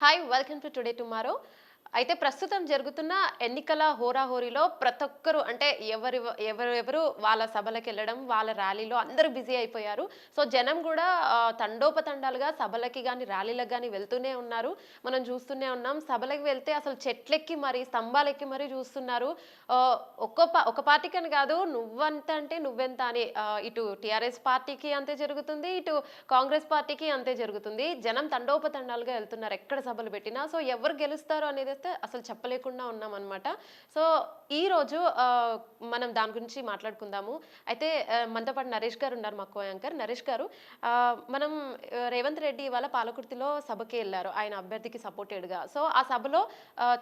Hi, welcome to Today Tomorrow. అయితే ప్రస్తుతం జరుగుతున్న ఎన్నికల హోరాహోరీలో ప్రతి ఒక్కరు అంటే ఎవరి ఎవరెవరు వాళ్ళ సభలకు వెళ్ళడం వాళ్ళ ర్యాలీలో అందరూ బిజీ అయిపోయారు. సో జనం కూడా తండోపతండాలుగా సభలకి కానీ ర్యాలీలకు కానీ వెళ్తూనే ఉన్నారు. మనం చూస్తూనే ఉన్నాం. సభలకు వెళ్తే అసలు చెట్లెక్కి మరి స్తంభాలెక్కి మరి చూస్తున్నారు. ఒక్కో ఒక పార్టీకి అని కాదు నువ్వంత అంటే నువ్వెంత అని ఇటు టీఆర్ఎస్ పార్టీకి అంతే జరుగుతుంది ఇటు కాంగ్రెస్ పార్టీకి అంతే జరుగుతుంది. జనం తండోపతండాలుగా వెళ్తున్నారు. ఎక్కడ సభలు పెట్టినా. సో ఎవరు గెలుస్తారు అనేది అయితే అసలు చెప్పలేకుండా ఉన్నాం అనమాట సో ఈ రోజు మనం దాని గురించి మాట్లాడుకుందాము. అయితే మనతో పాటు నరేష్ గారు ఉన్నారు మా కోయాంకర్. నరేష్ గారు మనం రేవంత్ రెడ్డి ఇవాళ పాలకుర్తిలో సభకి వెళ్ళారు. ఆయన అభ్యర్థికి సపోర్టెడ్గా సో ఆ సభలో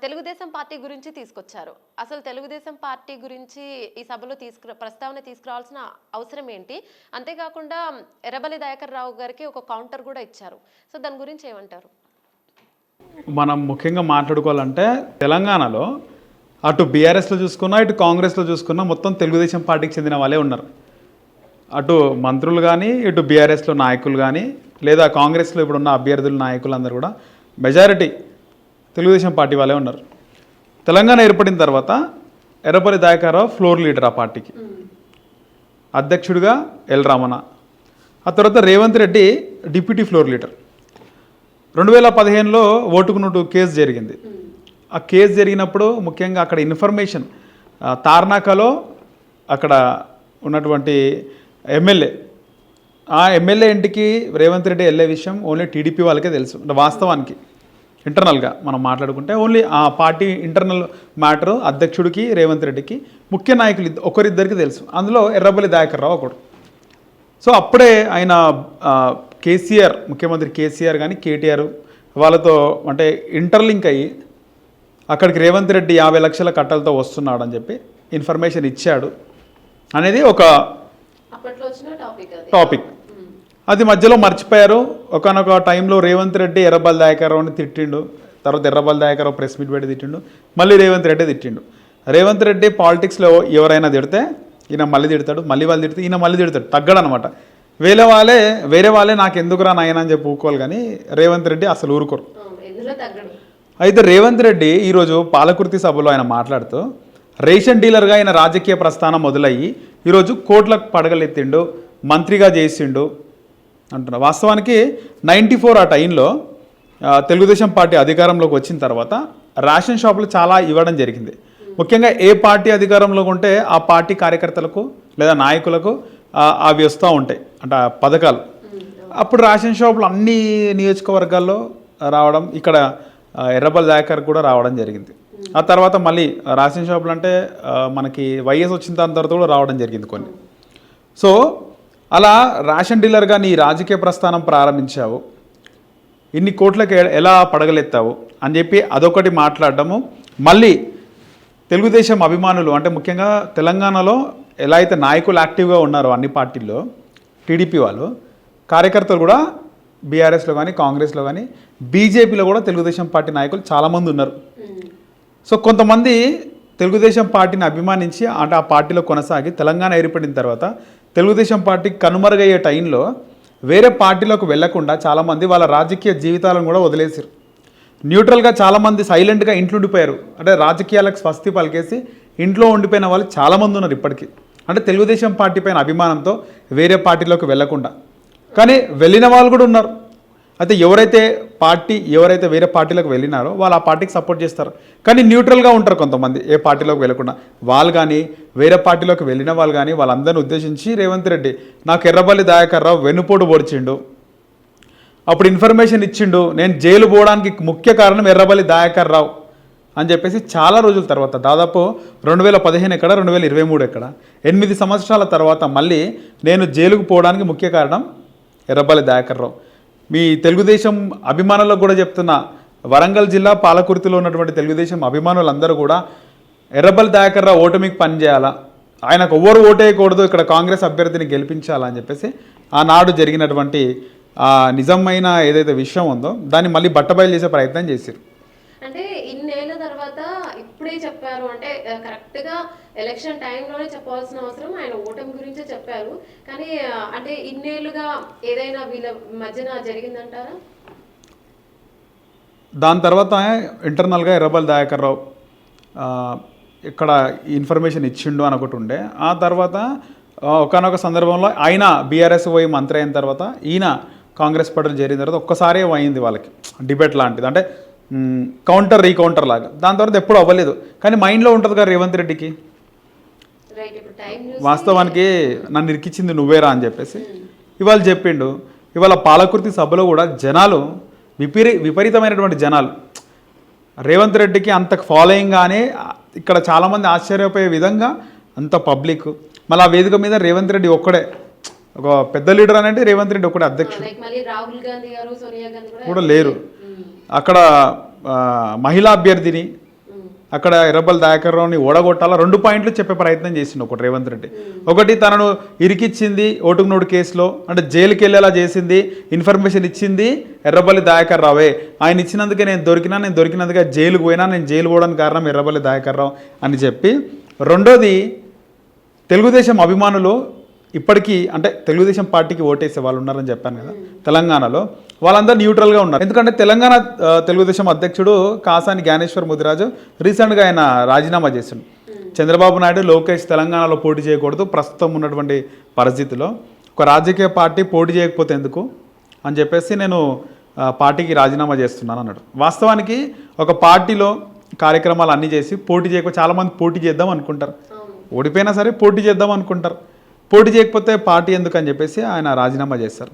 తెలుగుదేశం పార్టీ గురించి తీసుకొచ్చారు. అసలు తెలుగుదేశం పార్టీ గురించి ఈ సభలో తీసుకు ప్రస్తావన తీసుకురావాల్సిన అవసరం ఏంటి? అంతేకాకుండా ఎర్రబలి దయాకర్ రావు గారికి ఒక కౌంటర్ కూడా ఇచ్చారు. సో దాని గురించి ఏమంటారు? మనం ముఖ్యంగా మాట్లాడుకోవాలంటే తెలంగాణలో అటు బీఆర్ఎస్లో చూసుకున్నా ఇటు కాంగ్రెస్లో చూసుకున్నా మొత్తం తెలుగుదేశం పార్టీకి చెందిన వాళ్ళే ఉన్నారు. అటు మంత్రులు కానీ ఇటు బీఆర్ఎస్లో నాయకులు కానీ లేదా కాంగ్రెస్లో ఇప్పుడున్న అభ్యర్థుల నాయకులందరూ కూడా మెజారిటీ తెలుగుదేశం పార్టీ వాళ్ళే ఉన్నారు. తెలంగాణ ఏర్పడిన తర్వాత ఎర్రపల్లి దాయకారావు ఫ్లోర్ లీడర్ ఆ పార్టీకి. అధ్యక్షుడిగా ఎల్ రామణ ఆ తర్వాత Revanth Reddy deputy floor leader. రెండు వేల పదిహేనులో ఓటుకు నోటు కేసు జరిగింది. ఆ కేసు జరిగినప్పుడు ముఖ్యంగా అక్కడ ఇన్ఫర్మేషన్ తార్నాకలో అక్కడ ఉన్నటువంటి ఎమ్మెల్యే ఆ ఎమ్మెల్యే ఇంటికి రేవంత్ రెడ్డి వెళ్ళే విషయం ఓన్లీ టీడీపీ వాళ్ళకే తెలుసు. అంటే వాస్తవానికి ఇంటర్నల్గా మనం మాట్లాడుకుంటే ఓన్లీ ఆ పార్టీ ఇంటర్నల్ మ్యాటర్ అధ్యక్షుడికి రేవంత్ రెడ్డికి ముఖ్య నాయకులు ఒకరిద్దరికి తెలుసు. అందులో ఎర్రబల్లి దాయకర్ రావు ఒకడు. సో అప్పుడే ఆయన కేసీఆర్ ముఖ్యమంత్రి కేసీఆర్ కానీ కేటీఆర్ వాళ్ళతో అంటే ఇంటర్లింక్ అయ్యి అక్కడికి రేవంత్ రెడ్డి యాభై లక్షల కట్టలతో వస్తున్నాడు అని చెప్పి ఇన్ఫర్మేషన్ ఇచ్చాడు అనేది ఒక టాపిక్ అది. టాపిక్ అది మధ్యలో మర్చిపోయారు. ఒకనొక టైంలో రేవంత్ రెడ్డి ఎర్రబల్ దయాకరావుని తిట్టిండు. తర్వాత ఎర్రబల్ దయాకరావు ప్రెస్ మీట్ పెట్టి తిట్టిండు. మళ్ళీ రేవంత్ రెడ్డి తిట్టిండు. రేవంత్ రెడ్డి పాలిటిక్స్లో ఎవరైనా తిడితే ఈయన మళ్ళీ తిడతాడు. మళ్ళీ వాళ్ళు తిడితే ఈయన మళ్ళీ తిడతాడు. తగ్గడు అనమాట వేరే వాళ్ళే వేరే వాళ్ళే నాకు ఎందుకురా నాయన అని చెప్పి ఊరుకోవాలి కానీ రేవంత్ రెడ్డి అసలు ఊరుకోరు. అయితే రేవంత్ రెడ్డి ఈరోజు పాలకుర్తి సభలో ఆయన మాట్లాడుతూ రేషన్ డీలర్గా ఆయన రాజకీయ ప్రస్థానం మొదలయ్యి ఈరోజు కోట్లకు పడగలెత్తిండు మంత్రిగా చేసిండు అంటున్నా. వాస్తవానికి నైంటీ ఫోర్ ఆ టైంలో తెలుగుదేశం పార్టీ అధికారంలోకి వచ్చిన తర్వాత రేషన్ షాపులు చాలా ఇవ్వడం జరిగింది. ముఖ్యంగా ఏ పార్టీ అధికారంలో ఉంటే ఆ పార్టీ కార్యకర్తలకు లేదా నాయకులకు అవి వస్తూ ఉంటాయి. అంటే ఆ పథకాలు. అప్పుడు రేషన్ షాపులు అన్ని నియోజకవర్గాల్లో రావడం ఇక్కడ ఎర్రబల్ దాకర్ కూడా రావడం జరిగింది. ఆ తర్వాత మళ్ళీ రేషన్ షాపులు అంటే మనకి వైఎస్ వచ్చిన దాని తర్వాత కూడా రావడం జరిగింది కొన్ని. సో అలా రేషన్ డీలర్గా నీ రాజకీయ ప్రస్థానం ప్రారంభించావు. ఇన్ని కోట్లకు ఎలా పడగలెత్తావు? అని చెప్పి అదొకటి మాట్లాడడము. మళ్ళీ తెలుగుదేశం అభిమానులు అంటే ముఖ్యంగా తెలంగాణలో ఎలా అయితే నాయకులు యాక్టివ్గా ఉన్నారో అన్ని పార్టీల్లో టీడీపీ వాళ్ళు కార్యకర్తలు కూడా బీఆర్ఎస్లో కానీ కాంగ్రెస్లో కానీ బీజేపీలో కూడా తెలుగుదేశం పార్టీ నాయకులు చాలామంది ఉన్నారు. సో కొంతమంది తెలుగుదేశం పార్టీని అభిమానించి అంటే ఆ పార్టీలో కొనసాగి తెలంగాణ ఏర్పడిన తర్వాత తెలుగుదేశం పార్టీ కనుమరుగయ్యే టైంలో వేరే పార్టీలోకి వెళ్ళకుండా చాలామంది వాళ్ళ రాజకీయ జీవితాలను కూడా వదిలేసారు న్యూట్రల్గా చాలామంది సైలెంట్గా ఇంట్లో ఉండిపోయారు. అంటే రాజకీయాలకు స్వస్తి పలికేసి ఇంట్లో ఉండిపోయిన వాళ్ళు చాలామంది ఉన్నారు ఇప్పటికీ. అంటే తెలుగుదేశం పార్టీ పైన అభిమానంతో వేరే పార్టీలోకి వెళ్ళకుండా కానీ వెళ్ళిన వాళ్ళు కూడా ఉన్నారు. అయితే ఎవరైతే పార్టీ ఎవరైతే వేరే పార్టీలకు వెళ్ళినారో వాళ్ళు ఆ పార్టీకి సపోర్ట్ చేస్తారు. కానీ న్యూట్రల్గా ఉంటారు కొంతమంది ఏ పార్టీలోకి వెళ్ళకుండా. వాళ్ళు కానీ వేరే పార్టీలోకి వెళ్ళిన వాళ్ళు కానీ వాళ్ళందరిని ఉద్దేశించి రేవంత్ రెడ్డి నాకు ఎర్రబల్లి దాయకర్రావు వెన్నుపోటు పొడిచిండు. అప్పుడు ఇన్ఫర్మేషన్ ఇచ్చిండు నేను జైలు పోవడానికి ముఖ్య కారణం ఎర్రబల్లి దాయకర్రావు. అని చెప్పేసి చాలా రోజుల తర్వాత దాదాపు రెండు వేల పదిహేను ఎక్కడ రెండు వేల ఇరవై మూడు ఎక్కడ ఎనిమిది సంవత్సరాల తర్వాత మళ్ళీ నేను జైలుకు పోవడానికి ముఖ్య కారణం ఎర్రబల్లి దయాకర్ రావు. మీ తెలుగుదేశం అభిమానులకు కూడా చెప్తున్నా వరంగల్ జిల్లా పాలకుర్తిలో ఉన్నటువంటి తెలుగుదేశం అభిమానులందరూ కూడా ఎర్రబల్లి దయాకర్ రావు ఓటమికి పనిచేయాలా ఆయనకు ఎవ్వరు ఓటేయకూడదు ఇక్కడ కాంగ్రెస్ అభ్యర్థిని గెలిపించాలా అని చెప్పేసి ఆనాడు జరిగినటువంటి నిజమైన ఏదైతే విషయం ఉందో దాన్ని మళ్ళీ బట్టబయలు చేసే ప్రయత్నం చేశారు. ఇప్పుడే చెప్పారు. అంటే కరెక్ట్గా ఎలక్షన్ టైంలోనే చెప్పాల్సిన అవసరం. ఆయన ఓటమి గురించే చెప్పారు. కానీ అంటే ఇన్నేళ్ళుగా ఏదైనా వీళ్ళ మధ్యన జరిగిందంటారా? దాని తర్వాత ఇంటర్నల్గా ఎర్రబల్ దయాకర్ రావు ఇక్కడ ఇన్ఫర్మేషన్ ఇచ్చిండు అని ఒకటి ఉండే. ఆ తర్వాత ఒకనొక సందర్భంలో ఆయన బీఆర్ఎస్ పోయి మంత్రి అయిన తర్వాత ఈయన కాంగ్రెస్ పార్టీలు చేరిన తర్వాత ఒక్కసారే అయింది వాళ్ళకి. డిబేట్ లాంటిది. అంటే కౌంటర్ రీకౌంటర్ లాగా. దాని తర్వాత ఎప్పుడు అవ్వలేదు. కానీ మైండ్లో ఉంటుంది కదా రేవంత్ రెడ్డికి. వాస్తవానికి నన్ను ఇరికిచ్చింది నువ్వేరా అని చెప్పేసి. ఇవాళ చెప్పిండు. ఇవాళ పాలకుర్తి సభలో కూడా జనాలు విపరీ విపరీతమైనటువంటి జనాలు. రేవంత్ రెడ్డికి అంత ఫాలోయింగ్ కానీ ఇక్కడ చాలామంది ఆశ్చర్యపోయే విధంగా అంత పబ్లిక్ మళ్ళీ ఆ వేదిక మీద రేవంత్ రెడ్డి ఒక్కడే. ఒక పెద్ద లీడర్ అనేది రేవంత్ రెడ్డి ఒక్కడే అధ్యక్షుడు. కూడా లేరు. అక్కడ మహిళా అభ్యర్థిని అక్కడ ఎర్రబల్ దయాకర్ రావుని ఓడగొట్టాలా? రెండు పాయింట్లు చెప్పే ప్రయత్నం చేసిండు ఒకటి రేవంత్ రెడ్డి. ఒకటి తనను ఇరికిచ్చింది ఓటుకు నోటు కేసులో అంటే జైలుకి వెళ్ళేలా చేసింది ఇన్ఫర్మేషన్ ఇచ్చింది ఎర్రబల్లి దయాకర్ రావే ఆయన ఇచ్చినందుకే నేను దొరికినా నేను దొరికినందుకే జైలుకు పోయినా నేను జైలు పోవడానికి కారణం ఎర్రబల్లి దయాకర్ రావు అని చెప్పి. రెండోది తెలుగుదేశం అభిమానులు ఇప్పటికీ అంటే తెలుగుదేశం పార్టీకి ఓటేసే వాళ్ళు ఉన్నారని చెప్పాను కదా తెలంగాణలో. వాళ్ళందరూ న్యూట్రల్గా ఉన్నారు. ఎందుకంటే తెలంగాణ తెలుగుదేశం అధ్యక్షుడు కాసాని జ్ఞానేశ్వర్ ముదిరాజు రీసెంట్గా ఆయన రాజీనామా చేసిండు. చంద్రబాబు నాయుడు లోకేష్ తెలంగాణలో పోటీ చేయకూడదు. ప్రస్తుతం ఉన్నటువంటి పరిస్థితిలో ఒక రాజకీయ పార్టీ పోటీ చేయకపోతే ఎందుకు అని చెప్పేసి నేను పార్టీకి రాజీనామా చేస్తున్నాను అన్నాడు. వాస్తవానికి ఒక పార్టీలో కార్యక్రమాలు అన్నీ చేసి పోటీ చేయకపోతే చాలామంది పోటీ చేద్దాం అనుకుంటారు. ఓడిపోయినా సరే పోటీ చేద్దాం అనుకుంటారు. పోటీ చేయకపోతే పార్టీ ఎందుకు అని చెప్పేసి ఆయన రాజీనామా చేస్తారు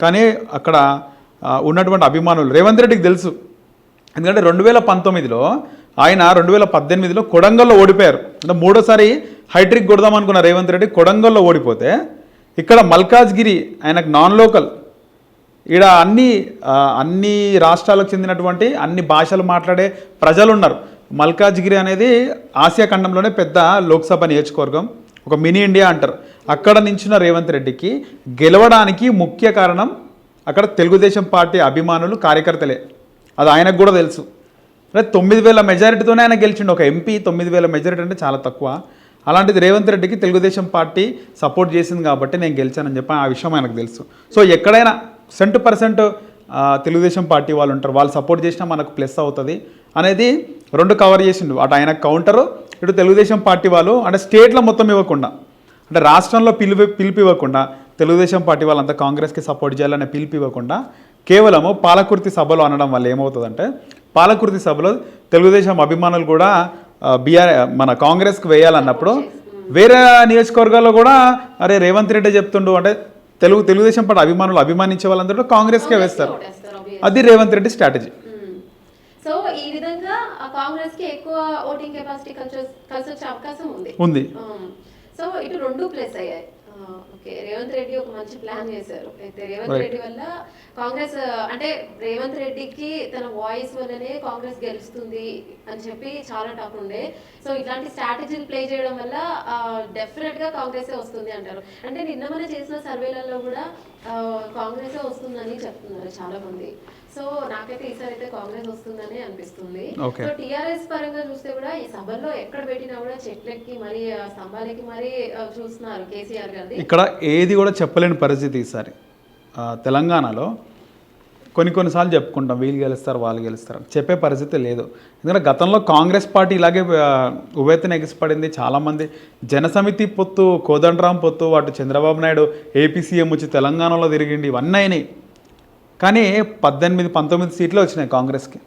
కానీ అక్కడ ఉన్నటువంటి అభిమానులు. రేవంత్ రెడ్డికి తెలుసు. ఎందుకంటే రెండు వేల పంతొమ్మిదిలో ఆయన రెండు వేల పద్దెనిమిదిలో కొడంగల్లో ఓడిపోయారు. అంటే మూడోసారి హైట్రిక్ కొడదాం అనుకున్న రేవంత్ రెడ్డి కొడంగల్లో ఓడిపోతే ఇక్కడ మల్కాజ్గిరి ఆయనకు నాన్ లోకల్. ఈడ అన్ని అన్ని రాష్ట్రాలకు చెందినటువంటి అన్ని భాషలు మాట్లాడే ప్రజలు ఉన్నారు మల్కాజ్గిరి అనేది ఆసియా ఖండంలోనే పెద్ద లోక్సభ నియోజకవర్గం. ఒక మినీ ఇండియా అంటారు. అక్కడ నించిన రేవంత్ రెడ్డికి గెలవడానికి ముఖ్య కారణం అక్కడ తెలుగుదేశం పార్టీ అభిమానులు కార్యకర్తలే. అది ఆయనకు కూడా తెలుసు. అంటే తొమ్మిది వేల మెజారిటీతోనే ఆయన గెలిచిండు. ఒక ఎంపీ తొమ్మిది వేల మెజారిటీ అంటే చాలా తక్కువ. అలాంటిది రేవంత్ రెడ్డికి తెలుగుదేశం పార్టీ సపోర్ట్ చేసింది కాబట్టి నేను గెలిచానని చెప్పి ఆ విషయం ఆయనకు తెలుసు. సో ఎక్కడైనా సెంట్ పర్సెంట్ తెలుగుదేశం పార్టీ వాళ్ళు ఉంటారు. వాళ్ళు సపోర్ట్ చేసినా మనకు ప్లస్ అవుతుంది అనేది రెండు కవర్ చేసిండు. అటు ఆయన కౌంటరు ఇటు తెలుగుదేశం పార్టీ వాళ్ళు. అంటే స్టేట్లో మొత్తం ఇవ్వకుండా. అంటే రాష్ట్రంలో పిలుపు పిలిపి ఇవ్వకుండా తెలుగుదేశం పార్టీ వాళ్ళంతా కాంగ్రెస్కి సపోర్ట్ చేయాలనే పిలుపు ఇవ్వకుండా కేవలము పాలకుర్తి సభలో అనడం వల్ల ఏమవుతుందంటే పాలకుర్తి సభలో తెలుగుదేశం అభిమానులు కూడా బీఆర్ మన కాంగ్రెస్కి వేయాలన్నప్పుడు వేరే నియోజకవర్గాల్లో కూడా అరే రేవంత్ రెడ్డి చెప్తుండు అంటే తెలుగు తెలుగుదేశం పార్టీ అభిమానులు అభిమానించే వాళ్ళందరూ కాంగ్రెస్కే వేస్తారు. అది రేవంత్ రెడ్డి స్ట్రాటజీ. సో ఈ విధంగా కాంగ్రెస్కి ఎక్కువ ఓటింగ్ కెపాసిటీ కలిసి కలిసి వచ్చే అవకాశం ఉంది. ఉంది. సో ఇటు రెండు ప్లేస్ అయ్యాయి. ఓకే రేవంత్ రెడ్డి ఒక మంచి ప్లాన్ చేశారు. అయితే రేవంత్. రెడ్డి వల్ల కాంగ్రెస్ అంటే రేవంత్ రెడ్డికి తన వాయిస్ వల్లనే కాంగ్రెస్ గెలుస్తుంది అని చెప్పి చాలా టాక్ ఉండే. సో ఇట్లాంటి స్ట్రాటజీలు ప్లే చేయడం వల్ల డెఫినెట్గా కాంగ్రెసే వస్తుంది అంటారు. అంటే నిన్న మన చేసిన సర్వేలలో కూడా ఆ, కాంగ్రెసే వస్తుందని చెప్తున్నారు చాలా మంది సో నాకైతే ఈసారి అయితే కాంగ్రెస్ వస్తుందని అనిపిస్తుంది. సో టిఆర్ఎస్ పరంగా చూస్తే కూడా ఈ సభల్లో ఎక్కడ పెట్టినా కూడా చెట్లెక్కి మరి స్తంభాలకి మరి చూస్తున్నారు కేసీఆర్ ఇక్కడ ఏది కూడా చెప్పలేని పరిస్థితి ఈసారి. తెలంగాణలో కొన్ని కొన్నిసార్లు చెప్పుకుంటాం వీళ్ళు గెలుస్తారు వాళ్ళు గెలుస్తారు. చెప్పే పరిస్థితి లేదు. ఎందుకంటే గతంలో కాంగ్రెస్ పార్టీ ఇలాగే ఉవ్వెత్తున ఎగిసిపడింది చాలామంది జనసమితి పొత్తు కోదండరాం పొత్తు అటు చంద్రబాబు నాయుడు ఏపీ సీఎం వచ్చి తెలంగాణలో తిరిగిండి. ఇవన్నీ అయినాయి. కానీ పద్దెనిమిది పంతొమ్మిది సీట్లు వచ్చినాయి కాంగ్రెస్కి.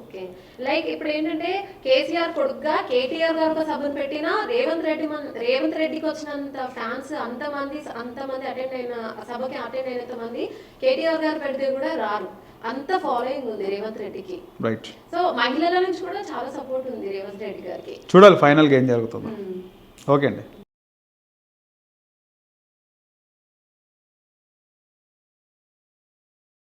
ఓకే. లైక్ ఇప్పుడు ఏంటంటే కేసీఆర్ కొడుకుగా కేటీఆర్ గారు ఒక సభను పెట్టినా రేవంత్ రెడ్డి రేవంత్ రెడ్డికి వచ్చినంత ఫ్యాన్స్ అంతమంది అంతమంది అటెండ్ అయిన సభకి అటెండ్ అయినంత మంది కేటీఆర్ గారు పెడితే కూడా రారు. అంత ఫాలోయింగ్ ఉంది రేవంత్ రెడ్డికి. రైట్ సో మహిళల నుంచి కూడా చాలా సపోర్ట్ ఉంది రేవంత్ రెడ్డి గారికి. చూడాలి ఫైనల్గా ఏం జరుగుతుందో. ఓకే అండి.